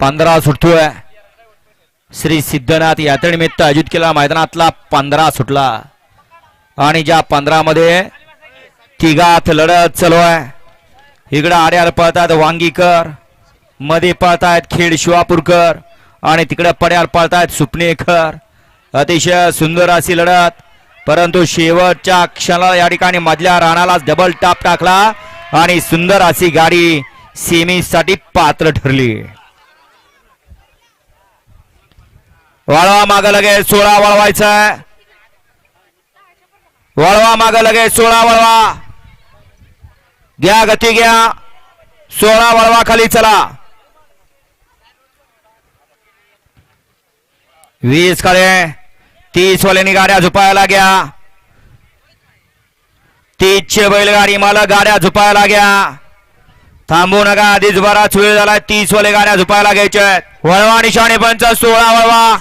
पंधरा सुटतोय श्री सिद्धनाथ यात्रेनिमित्त आयोजित केला मैदानातला पंधरा सुटला. आणि ज्या पंधरामध्ये तिघात लढत चालू आहे. इकडं आड्याला पळतात वांगीकरमध्ये पळतायत खेड शिवापूरकर आणि तिकडं पड्यावर पळतायत सुपनेकर अतिशय सुंदर अशी लढत. परंतु शेवटच्या क्षणाला या ठिकाणी मधल्या राणाला डबल टाप टाकला आणि सुंदर अशी गाडी सेमीसाठी पात्र ठरली. वळवा माग लगे सोळा वळवायचा वळवा माग लगे सोळा वळवा. घ्या गती घ्या. सोळा वळवा खाली चला. वीसकडे तीस वाल्यानी गाड्या झुपायला घ्या तीसचे बैलगाडी मला गाड्या झुपायला घ्या थांबू नका आधीच बराच वेळ झाला तीस वाले गाड्या झुपायला घ्यायच्या आहेत. वळवा निशाणे पंच सोळा वळवा।